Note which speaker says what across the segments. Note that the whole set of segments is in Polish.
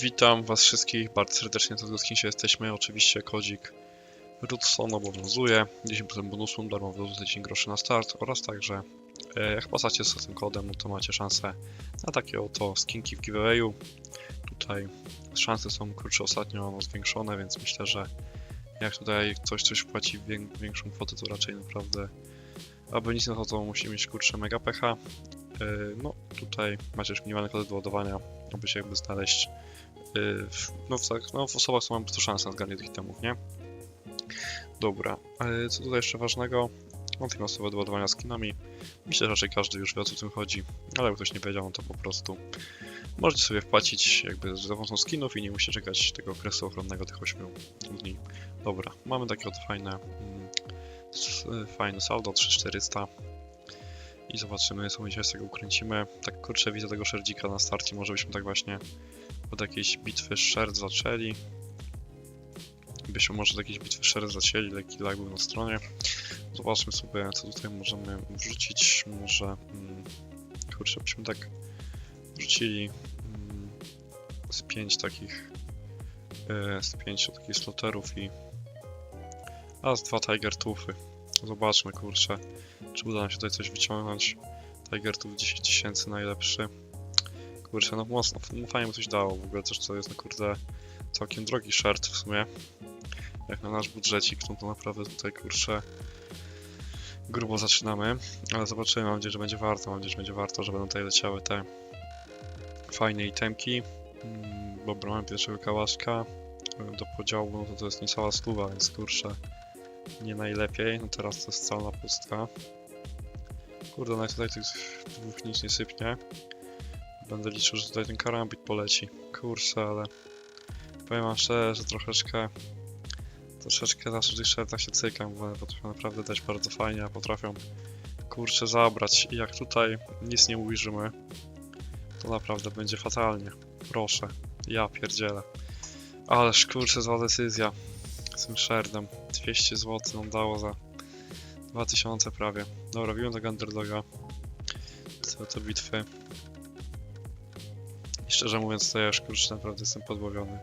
Speaker 1: Witam was wszystkich bardzo serdecznie, to z kimś jesteśmy. Oczywiście kodzik Rootstone obowiązuje. 10% bonusu, darmowy za 10 groszy na start oraz także e, jak pasacie z tym kodem, no to macie szansę na takie oto skinki w giveawayu. Tutaj szanse są kurczę ostatnio no, zwiększone, więc myślę, że jak tutaj ktoś coś wpłaci wię- większą kwotę, to raczej naprawdę aby nic na to, to musi mieć kurczę mega pecha. E, No tutaj macie już minimalne kody do ładowania, aby się jakby znaleźć w, no, w, tak- no, w osobach, co po prostu szansę na zgarnięcie tych temów, nie? Dobra, ale co tutaj jeszcze ważnego? No, te masowe do ładowania skinami. Myślę, że raczej każdy już wie o co tym chodzi, ale jakby ktoś nie wiedział, no to po prostu możecie sobie wpłacić jakby za pomocą skinów i nie musicie czekać tego okresu ochronnego tych 8 dni. Dobra, mamy takie oto fajne, mm, s- fajne saldo 3400 i zobaczymy co my dzisiaj z tego ukręcimy. Tak kurczę widzę tego szerdzika na starcie, może byśmy tak właśnie od jakiejś bitwy szerd zaczęli. Byśmy może od jakiejś bitwy szerd zaczęli, lekki lag był na stronie. Zobaczmy sobie, co tutaj możemy wrzucić. Może, mm, kurczę, byśmy tak wrzucili mm, z pięć takich, e, z pięć takich sloterów i a z dwa Tiger Tufy. Zobaczmy, kurczę, czy uda nam się tutaj coś wyciągnąć. Tiger Tooth 10 tysięcy najlepszy. Kurczę, no mocno, no fajnie mu coś dało w ogóle, też to jest, no kurde, całkiem drogi shirt w sumie. Jak na nasz budżecik, no to naprawdę tutaj, kurczę, grubo zaczynamy, ale zobaczymy, mam nadzieję, że będzie warto, mam nadzieję, że będzie warto, że będą tutaj leciały te fajne itemki. Mm, Dobra, mamy pierwszego kałaszka, do podziału, no to to jest niecała stuwa, więc kurczę, nie najlepiej, no teraz to jest cała pustka. Kurde, no i tutaj tych dwóch nic nie sypnie. Będę liczył, że tutaj ten karambit poleci. Kurczę, ale powiem wam szczerze, że troszeczkę troszeczkę zawsze w tych się cykam, bo potrafią naprawdę dać bardzo fajnie, a potrafią kurczę zabrać. I jak tutaj nic nie ujrzymy, to naprawdę będzie fatalnie. Proszę, ja pierdzielę. Ależ kurczę, zła decyzja z tym sherdem. 200 zł nam dało za 2000 prawie. Dobra, biłem tego underdoga. Co to bitwy. Szczerze mówiąc, to ja już kurczę naprawdę jestem podbawiony.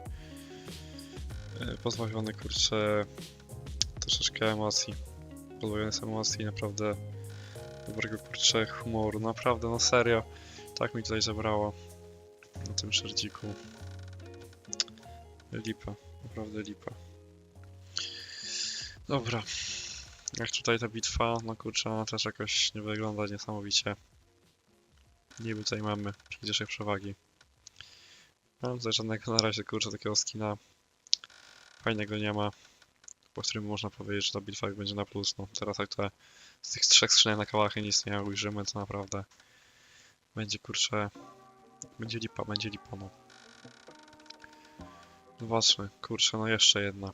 Speaker 1: E, Pozbawiony kurczę troszeczkę emocji. Pozbawiony jestem emocji naprawdę dobrego kurczę humoru. Naprawdę, no serio. Tak mi tutaj zabrało na tym szerdziku. Lipa, naprawdę lipa. Dobra. Jak tutaj ta bitwa, no kurczę, ona też jakoś nie wygląda niesamowicie. Niby tutaj mamy przecież przewagi. Mam tutaj żadnego na razie kurczę takiego skina fajnego nie ma, po którym można powiedzieć, że ta bitwa będzie na plus. No teraz jak te z tych trzech skrzynek na kałachy nic nie ujrzymy, to naprawdę będzie kurczę, będzie lipa, będzie lipa no. Zobaczmy, kurczę, no jeszcze jedna.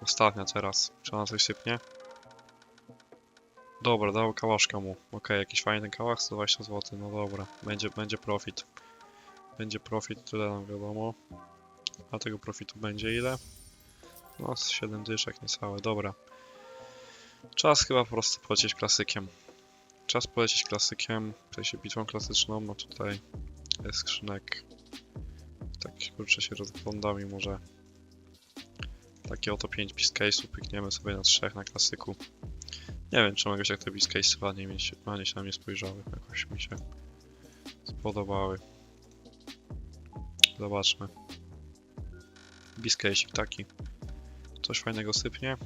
Speaker 1: Ostatnia teraz. Czy ona coś sypnie? Dobra, dał kałaszka mu. Okej, jakiś fajny kałach, 120 zł. No dobra, będzie, będzie profit. Będzie profit, tyle nam wiadomo. A tego profitu będzie ile? No, z 7 dyszek niecałe, dobra. Czas chyba po prostu polecieć klasykiem. Czas polecieć klasykiem, w sensie bitwą klasyczną, no tutaj jest skrzynek. Tak kurczę się rozglądam i może takie oto 5 biscase'ów pykniemy sobie na 3 na klasyku. Nie wiem, czy mogę się jak te biscase'y ładnie, ładnie się na mnie spojrzały. Jakoś mi się spodobały. Zobaczmy. Biscase'ik taki. Coś fajnego sypnie.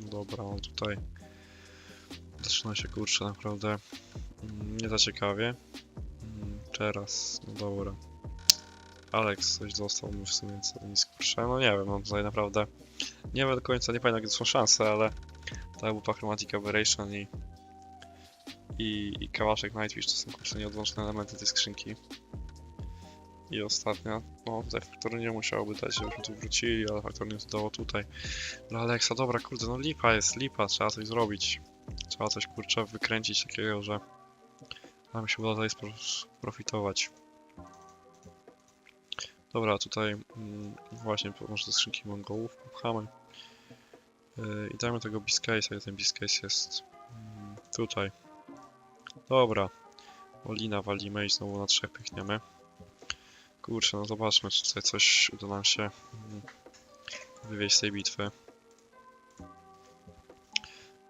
Speaker 1: No dobra, no tutaj zaczyna się kurczę naprawdę mm, nie za ciekawie. Mm, Teraz, no dobra. Alex coś dostał mi w sumie co nic kurczę. No nie wiem, no tutaj naprawdę nie wiem do końca, nie pamiętam jakie są szanse, ale ta bupa Chromatic Aberration i i, i kałaszek Nightwish to są kurczę nieodłączne elementy tej skrzynki. I ostatnia, no faktory nie musiałoby dać, żebyśmy tu wrócili, ale faktor nie dało tutaj. Dla Alexa, dobra, kurde, no lipa jest, lipa, trzeba coś zrobić. Trzeba coś, kurczę, wykręcić takiego, że nam się uda tutaj profitować. Dobra, tutaj mm, właśnie może ze skrzynki mongołów popchamy. Yy, I dajmy tego Biscase'a, i ten Biscase jest mm, tutaj. Dobra. Olina walimy i znowu na trzech pykniemy. Kurczę, no zobaczmy, czy tutaj coś uda nam się mm, wywieźć z tej bitwy.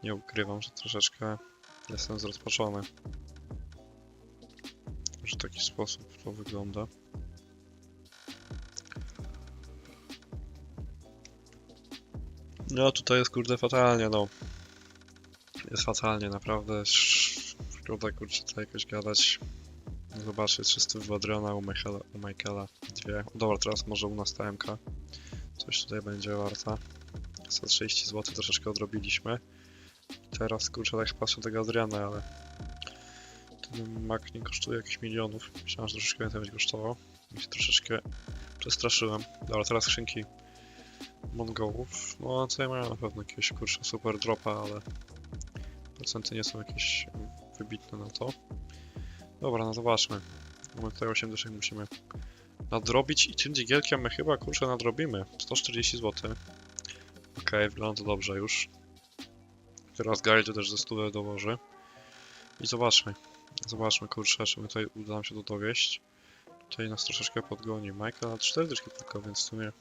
Speaker 1: Nie ukrywam, że troszeczkę jestem zrozpaczony. Że w taki sposób to wygląda. No tutaj jest kurde fatalnie, no. Jest fatalnie, naprawdę. sz- Szkoda kurczę tutaj jakoś gadać. Zobaczcie, 300 w Adriana, u Michaela, u Michaela dwie. Dobra, teraz może u nas ta MK. Coś tutaj będzie warta. 130 zł troszeczkę odrobiliśmy. Teraz kurczę tak patrzę tego Adriana, ale ten Mac nie kosztuje jakichś milionów. Myślałem, że troszeczkę więcej będzie kosztował. I się troszeczkę przestraszyłem. Dobra, teraz skrzynki Mongołów. No tutaj mają na pewno jakiegoś kurczę super dropa, ale procenty nie są jakieś wybitne na to. Dobra, no zobaczmy. Mamy tutaj 8 dyszek musimy nadrobić i digielkiem my chyba kurczę nadrobimy. 140 zł. Okej, wygląda to dobrze już. Teraz Guide też ze 100 dołoży. I zobaczmy. Zobaczmy kurczę, czy my tutaj uda nam się to dowieść. Tutaj nas troszeczkę podgoni. Michael na 4 dyszki tylko, więc w sumie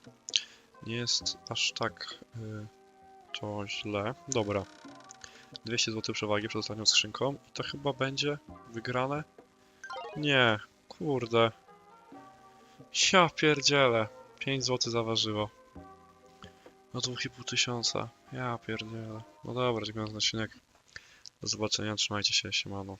Speaker 1: nie jest aż tak y, to źle. Dobra. 200 zł przewagi przed ostatnią skrzynką i to chyba będzie wygrane? Nie, kurde. Ja pierdzielę. 5 zł zaważyło. No 2,5 tysiąca. Ja pierdzielę. No dobra, dziękuję za odcinek. Do zobaczenia, trzymajcie się, siemano.